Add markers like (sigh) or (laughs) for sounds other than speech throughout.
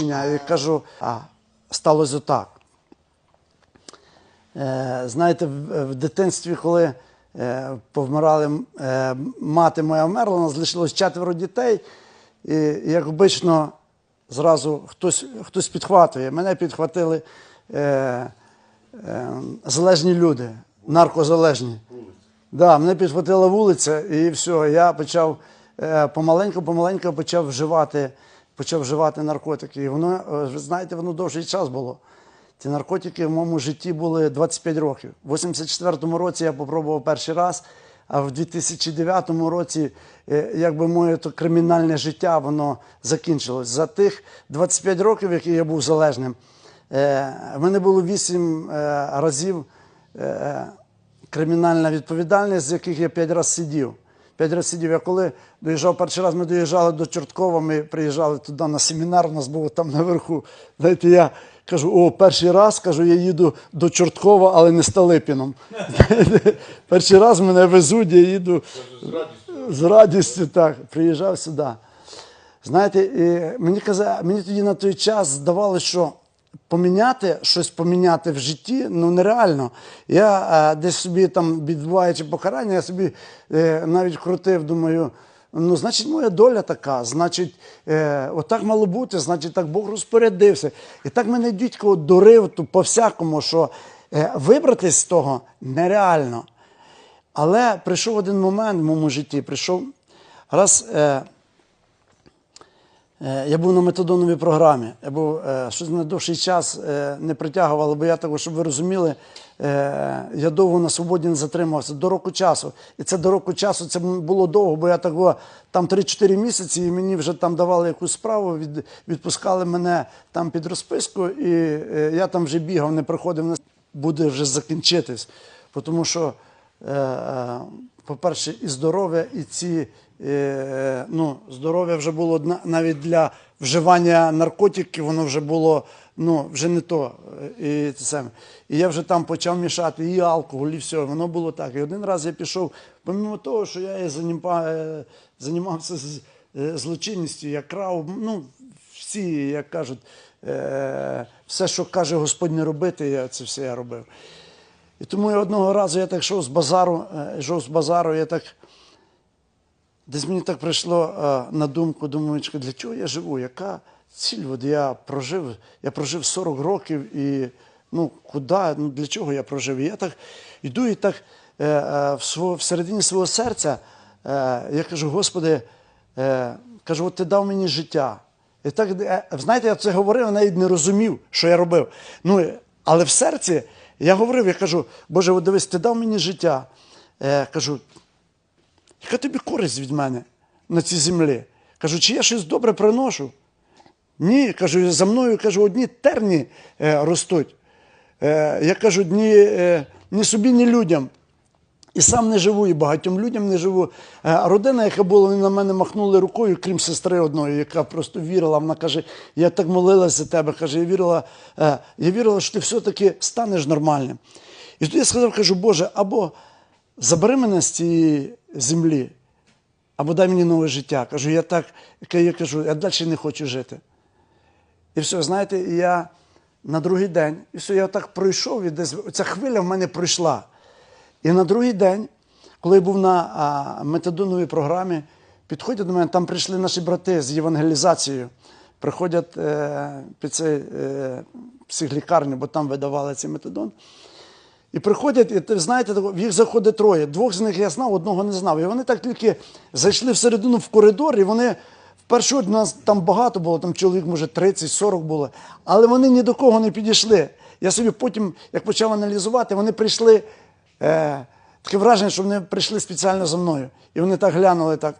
і кажу, а сталося отак. Е, знаєте, в, в дитинстві, коли е, повмирали, е, мати моя вмерла, у нас залишилось четверо дітей, і як обично, зразу хтось, хтось підхватує. Мене підхватили е, е, залежні люди, наркозалежні. Да, мене підхватила вулиця, і все, я почав е, помаленьку-помаленьку почав вживати, почав вживати наркотики. І воно, е, ви знаєте, воно довший час було. Ці наркотики в моєму житті були 25 років. У 84-му році я попробував перший раз, а в 2009 році, е, якби моє то кримінальне життя, воно закінчилось. За тих 25 років, які я був залежним, е, в мене було 8 е, разів кримінальна відповідальність, з яких я 5 разів сидів. П'ять разів. Я коли доїжджав перший раз, ми доїжджали до Чорткова, ми приїжджали туди на семінар, у нас було там наверху. Знаєте, я кажу, о, перший раз кажу, я їду до Чорткова, але не Сталипіном. (laughs) перший раз мене везуть, я їду з радістю, так, приїжджав сюди. Знаєте, мені каза, мені тоді на той час здавалося, що поміняти щось поміняти в житті ну нереально. Я е, десь собі там відбуваючи покарання, я собі е, навіть крутив, думаю. Ну, значить, моя доля така, значить, е, отак мало бути, значить, так Бог розпорядився. І так мене дідько дурив то по-всякому, що е, вибратись з того нереально. Але прийшов один момент в моєму житті, прийшов раз. Е, Я був на метадоновій програмі. Я був е, щось на довший час е, не притягувало, бо я також, щоб ви розуміли, е, я довго на свободі не затримався до року часу. І це до року часу це було довго, бо я такого там 3-4 місяці, і мені вже там давали якусь справу, від, відпускали мене там під розписку, і е, я там вже бігав, не приходив на буде вже закінчитись. Тому що, е, е, по-перше, і здоров'я, і ці е, ну, здоров'я вже було навіть для вживання наркотиків, воно вже було ну, вже не то. е, І, це саме. і я вже там почав мішати і алкоголь, і все. Воно було так. І один раз я пішов, помимо того, що я і е, займався е, злочинністю, я крав, ну, всі, як кажуть, е, все, що каже Господь не робити, я це все я робив. І тому я одного разу я так йшов з базару, е, йшов з базару, я так. Десь мені так прийшло е, на думку, думаю, для чого я живу? Яка ціль? От я прожив, я прожив 40 років і ну куди, ну для чого я прожив? І я так йду і так е, е, всередині свого серця я кажу, Господи, кажу, от ти дав мені життя. І так, знаєте, я це говорив, навіть не розумів, що я робив. Ну, але в серці я говорив, я кажу, Боже, от дивись, ти дав мені життя. Кажу, яка тобі користь від мене на цій землі? Кажу, чи я щось добре приношу? Ні, кажу, за мною кажу, одні терні е, ростуть. Е, я кажу, ні, е, ні собі, ні людям. І сам не живу, і багатьом людям не живу. Е, родина, яка була, вони на мене махнули рукою, крім сестри одної, яка просто вірила. Вона каже: я так молилася за тебе. Каже, я вірила, е, я вірила, що ти все-таки станеш нормальним. І тоді я сказав, кажу, Боже, або забери мене з цієї землі, або дай мені нове життя. Кажу, я так, я кажу, я далі не хочу жити. І все, знаєте, я на другий день, і все, я так пройшов, і десь ця хвиля в мене пройшла. І на другий день, коли я був на а, метадоновій програмі, підходять до мене, там прийшли наші брати з євангелізацією, приходять е, під цей е, психлікарню, бо там видавали цей метадон. І приходять, і знаєте, в їх заходить троє. Двох з них я знав, одного не знав. І вони так тільки зайшли всередину в коридор, і вони вперше нас там багато було, там чоловік, може, 30-40 було, але вони ні до кого не підійшли. Я собі потім, як почав аналізувати, вони прийшли. Е, таке враження, що вони прийшли спеціально за мною. І вони так глянули так.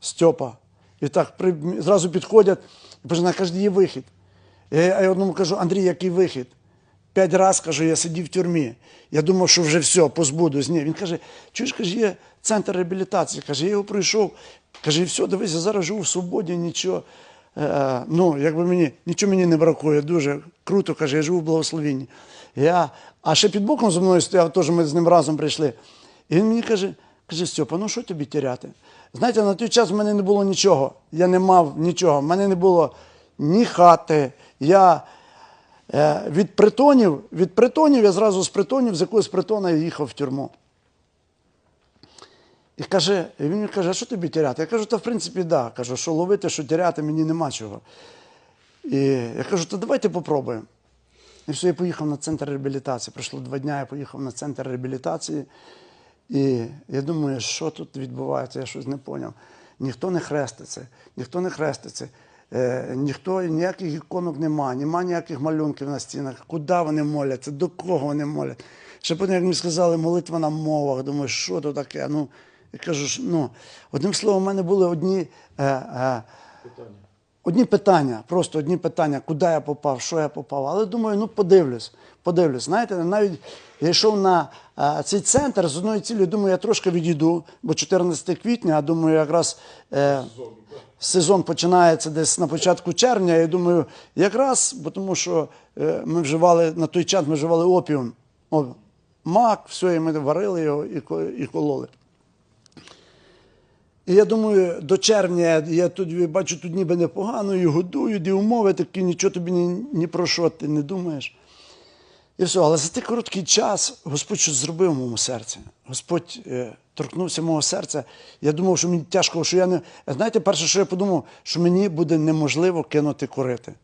Стьопа. І так при, зразу підходять і починають, кажуть, є вихід. Я, я одному кажу, Андрій, який вихід? П'ять разів, кажу, я сидів в тюрмі. Я думав, що вже все, позбудусь. Ні. Він каже, чуєш, каже, є центр реабілітації. Каже, я його пройшов. Каже, і все, дивись, я зараз живу в свободі, нічого. Е, ну, якби мені, нічого мені не бракує, дуже круто, каже, я живу в благословенні. Я, а ще під боком зі мною стояв, теж ми з ним разом прийшли. І він мені каже, каже, Стьопа, ну що тобі тіряти? Знаєте, на той час в мене не було нічого. Я не мав нічого. В мене не було ні хати. Я від притонів, від притонів я зразу з притонів, з якогось притона я їхав в тюрму. І каже, і він каже, а що тобі тіряти? Я кажу, та в принципі, да. Кажу, що ловити, що тіряти, мені нема чого. І я кажу, то давайте попробуємо. І все, я поїхав на центр реабілітації. Пройшло два дні, я поїхав на центр реабілітації. І я думаю, що тут відбувається, я щось не зрозумів. Ніхто не хреститься, ніхто не хреститься. Е, ніхто ніяких іконок нема, нема ніяких малюнків на стінах. Куди вони моляться, до кого вони молять? Ще потім, як мені сказали, молитва на мовах. Думаю, що то таке? Ну, я кажу, що, ну, одним словом, у мене були одні. Е, е, Одні питання, просто одні питання, куди я попав, що я попав. Але думаю, ну подивлюсь, подивлюсь. Знаєте, навіть я йшов на а, цей центр з одною цілею, думаю, я трошки відійду, бо 14 квітня, а думаю, якраз е, сезон починається десь на початку червня. Я думаю, якраз, бо тому що е, ми вживали на той час ми вживали опіум. О, мак, все, і ми варили його і кололи. І я думаю, до червня я тут бачу, тут ніби непогано, і годують, і умови такі, нічого тобі ні, ні про що ти не думаєш. І все, але за той короткий час Господь щось зробив в моєму серці. Господь е, торкнувся мого серця. Я думав, що мені тяжко, що я не. Знаєте, перше, що я подумав, що мені буде неможливо кинути курити.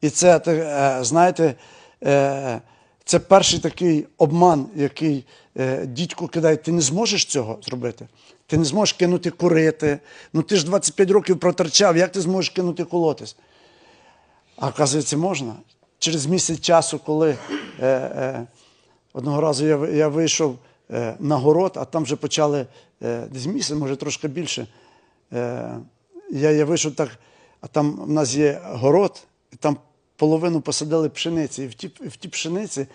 І це, е, знаєте, е, це перший такий обман, який е, дідько кидає. Ти не зможеш цього зробити. Ти не зможеш кинути курити. Ну ти ж 25 років протерчав, як ти зможеш кинути колотись? А оказується, можна. Через місяць часу, коли е, е, одного разу я, я вийшов е, на город, а там вже почали е, десь місяць, може трошки більше. Е, я, я вийшов так, а там в нас є город, і там половину посадили пшениці. І в ті, в ті пшениці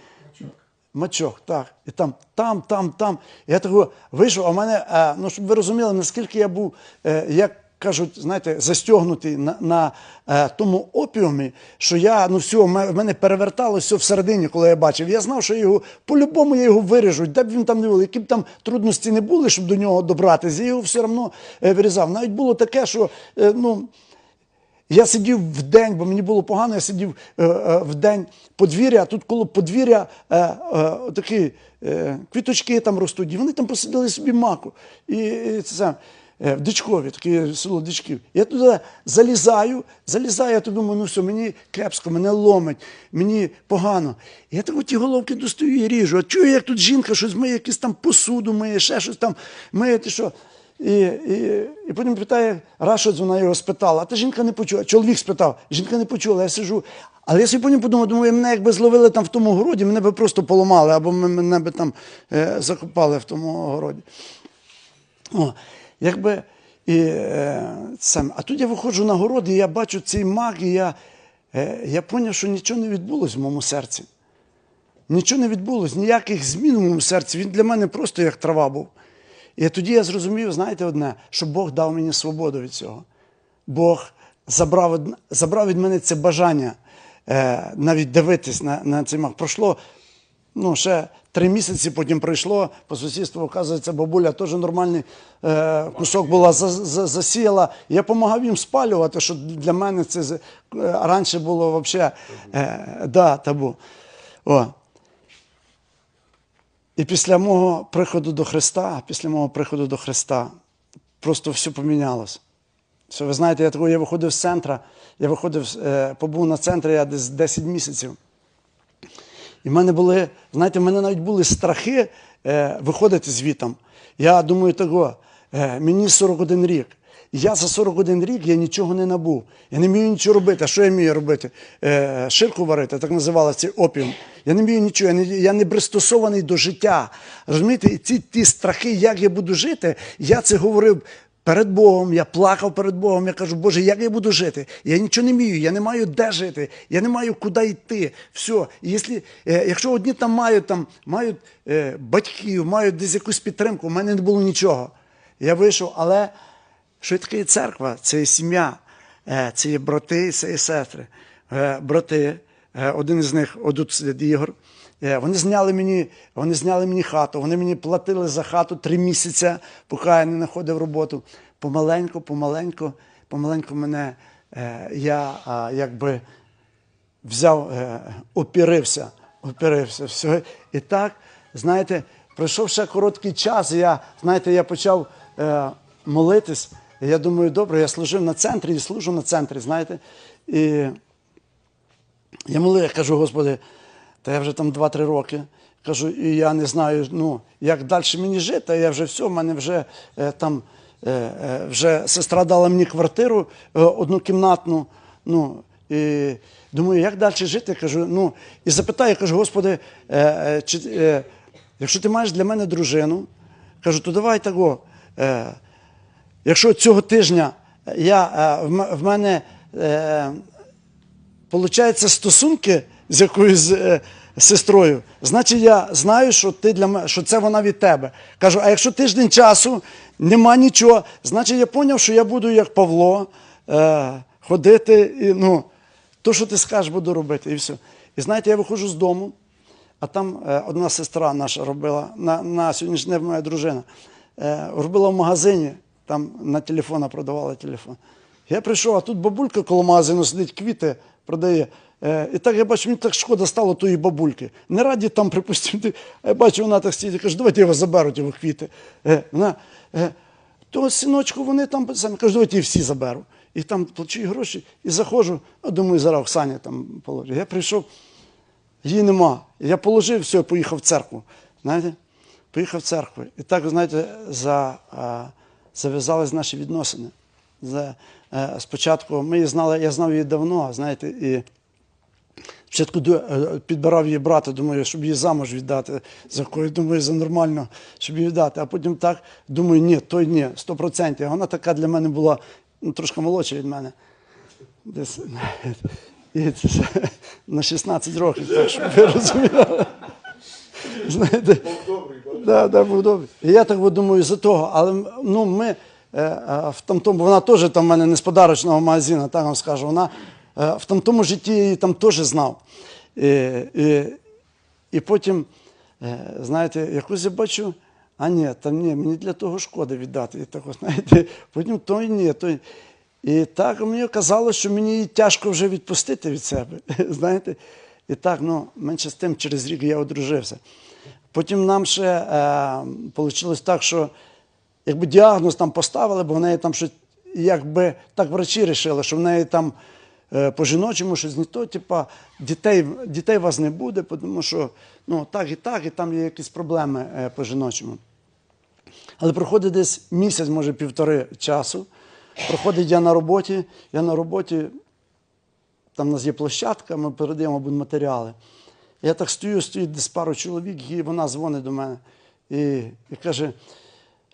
Мачок, так. І там, там, там, там. І я такого вийшов, а в мене, е, ну щоб ви розуміли, наскільки я був, е, як кажуть, знаєте, застягнутий на, на е, тому опіумі, що я, ну все, в мене- переверталося все всередині, коли я бачив. Я знав, що його, по-любому я його виріжу, де б він там не був, які б там трудності не були, щоб до нього добратися, я його все одно е, вирізав. Навіть було таке, що, е, ну, я сидів в день, бо мені було погано, я сидів е, е, в день подвір'я, а тут коло подвір'я е, е, такі е, квіточки там ростуть, і вони там посадили собі маку. І, і це В Дичкові, таке село Дичків. Я туди залізаю, залізаю, я тут думаю, ну все, мені кепсько, мене ломить, мені погано. Я так ті головки достаю і ріжу. А чую, як тут жінка щось миє, якусь там посуду миє, ще щось там миє, ти що. І, і, і потім питає, раз щось вона його спитала, а та жінка не почула. Чоловік спитав, жінка не почула, я сижу. Але я собі потім подумав, думаю, мене якби зловили там в тому городі, мене би просто поламали, або мене би там е, закопали в тому городі. О, якби, і, е, сам. А тут я виходжу на город, і я бачу цей мак, і я, е, я зрозумів, що нічого не відбулося в моєму серці. Нічого не відбулося, ніяких змін у моєму серці. Він для мене просто як трава був. І тоді я зрозумів, знаєте, одне, що Бог дав мені свободу від цього. Бог забрав, забрав від мене це бажання е, навіть дивитись на, на цей мах. Пройшло ну, ще три місяці, потім пройшло, по сусідству, оказується, бабуля теж нормальний е, кусок була, за, за, засіяла. Я допомагав їм спалювати, що для мене це е, раніше було взагалі е, да, табу. О. І після мого приходу до Христа, після мого приходу до Христа, просто все помінялося. Все, ви знаєте, я такого, я виходив з центра, я виходив, е, побув на центрі я десь 10 місяців. І в мене були, знаєте, в мене навіть були страхи е, виходити звітом. Я думаю, того, е, мені 41 рік. Я за 41 рік я нічого не набув. Я не вмію нічого робити. А що я вмію робити? Е, ширку варити, так називалося цей опіум. Я не вмію нічого, я не, я не пристосований до життя. Розумієте, і ці ті страхи, як я буду жити, я це говорив перед Богом, я плакав перед Богом. Я кажу, Боже, як я буду жити? Я нічого не вмію, я не маю де жити, я не маю куди йти. Все. І якщо, е, якщо одні там мають там, мають е, батьків, мають десь якусь підтримку, у мене не було нічого. Я вийшов, але що таке церква? Це є сім'я, е, це є брати, це є сестри. Е, Брати, е, один із них, отут сидить Ігор. Е, Вони зняли мені, вони зняли мені хату, вони мені платили за хату три місяці, поки я не знаходив роботу. Помаленьку, помаленьку, помаленьку мене е, я якби взяв, е, опірився, опірився. Все. І так, знаєте, пройшов ще короткий час, і я, знаєте, я почав молитись. І я думаю, добре, я служив на центрі і служу на центрі, знаєте. І я молив, я кажу, Господи, та я вже там 2-3 роки. Кажу, і я не знаю, ну, як далі мені жити, я вже все, в мене вже е, там е, е, вже сестра дала мені квартиру е, однокімнатну. Ну, і думаю, як далі жити? Кажу, ну, і запитаю, кажу, Господи, е, е, чи, е, якщо ти маєш для мене дружину, кажу, то давай того. Е, якщо цього тижня я, е, в мене. Е, Получається, стосунки з якоюсь е, сестрою, значить, я знаю, що ти для мене, що це вона від тебе. Кажу, а якщо тиждень часу нема нічого, значить я зрозумів, що я буду як Павло е, ходити і ну, то, що ти скажеш, буду робити. І все. І знаєте, я виходжу з дому, а там е, одна сестра наша робила, на, на сьогоднішній день моя дружина, е, робила в магазині, там на телефона продавала телефон. Я прийшов, а тут бабулька коло магазину сидить, квіти продає. Е, і так я бачу, мені так шкода стало тої бабульки. Не раді там, припустимо, я бачу, вона так сидить, каже, давайте його заберуть, його квіти. Е, вона, е, то синочку, вони там самі кажуть, давайте всі заберу. І там плачу гроші і заходжу, а думаю, зараз Оксані там положу. Я прийшов, її нема. Я положив, все, поїхав в церкву. Знаєте? Поїхав в церкву. І так, знаєте, за, зав'язались наші відносини. За, спочатку ми її знали, я знав її давно, знаєте, і спочатку е, підбирав її брата, думаю, щоб її замуж віддати, за кою, думаю, за нормально, щоб її віддати. А потім так, думаю, ні, той ні, 100%. Вона така для мене була ну, трошки молодша від мене. Десь, і це на 16 років, так щоб ви розуміли. Знаєте, да, да, був добрий. І я так думаю за того, але ну, ми е, е, в вона теж там в мене не з подарочного магазину, так вам скажу, вона е, в тамтому житті її там теж знав. І, і, і потім, е, знаєте, якось я бачу, а ні, там ні, мені для того шкода віддати. І так, знаєте, (laughs) потім той ні, той. І так мені казалось, що мені її тяжко вже відпустити від себе. (laughs) Знаєте? І так, ну, менше з тим, через рік я одружився. Потім нам ще е, вийшло так, що якби діагноз там поставили, бо в неї там щось, якби так врачі вирішили, що в неї там е, по жіночому щось не то, типа дітей, дітей вас не буде, тому що ну, так і так, і там є якісь проблеми е, по жіночому. Але проходить десь місяць, може півтори часу. Проходить я на роботі, я на роботі, там у нас є площадка, ми передаємо будматеріали. Я так стою, стоїть десь пару чоловік, і вона дзвонить до мене і, і каже,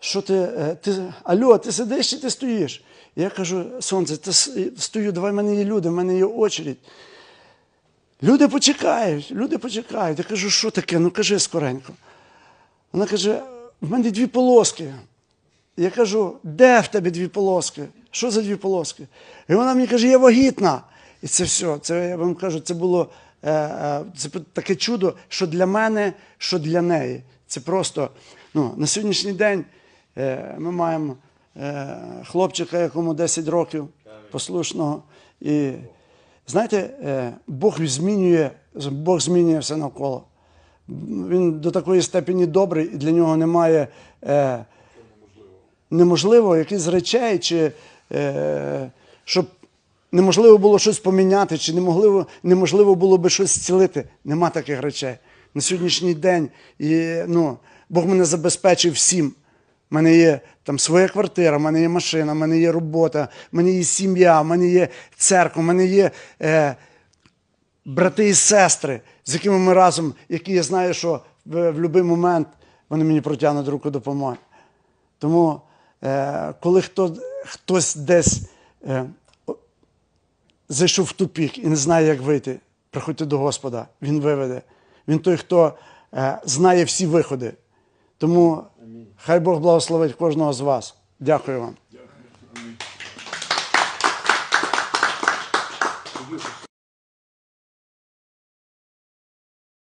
що ти, е, ти, алло, ти сидиш чи ти стоїш? Я кажу, сонце, ти стою, давай в мене є люди, в мене є очередь. Люди почекають, люди почекають. Я кажу, що таке? Ну кажи скоренько. Вона каже, в мене дві полоски. Я кажу, де в тебе дві полоски? Що за дві полоски? І вона мені каже, я вагітна. І це все. Це я вам кажу, це було е, е, це таке чудо, що для мене, що для неї. Це просто ну, на сьогоднішній день е, ми маємо хлопчика, якому 10 років, послушного. І знаєте, е, Бог змінює, Бог змінює все навколо. Він до такої степені добрий, і для нього немає. Е, неможливо якісь речей, чи е, щоб неможливо було щось поміняти, чи неможливо, неможливо було би щось зцілити. Нема таких речей. На сьогоднішній день і, ну, Бог мене забезпечив всім. У мене є там своя квартира, в мене є машина, в мене є робота, в мене є сім'я, в мене є церква, в мене є е, брати і сестри, з якими ми разом, які я знаю, що в, в будь-який момент вони мені протягнуть руку допомоги. Тому, е, коли хто, хтось десь е, зайшов в тупік і не знає, як вийти, приходьте до Господа, Він виведе. Він той, хто е, знає всі виходи. Тому хай Бог благословить кожного з вас. Дякую вам.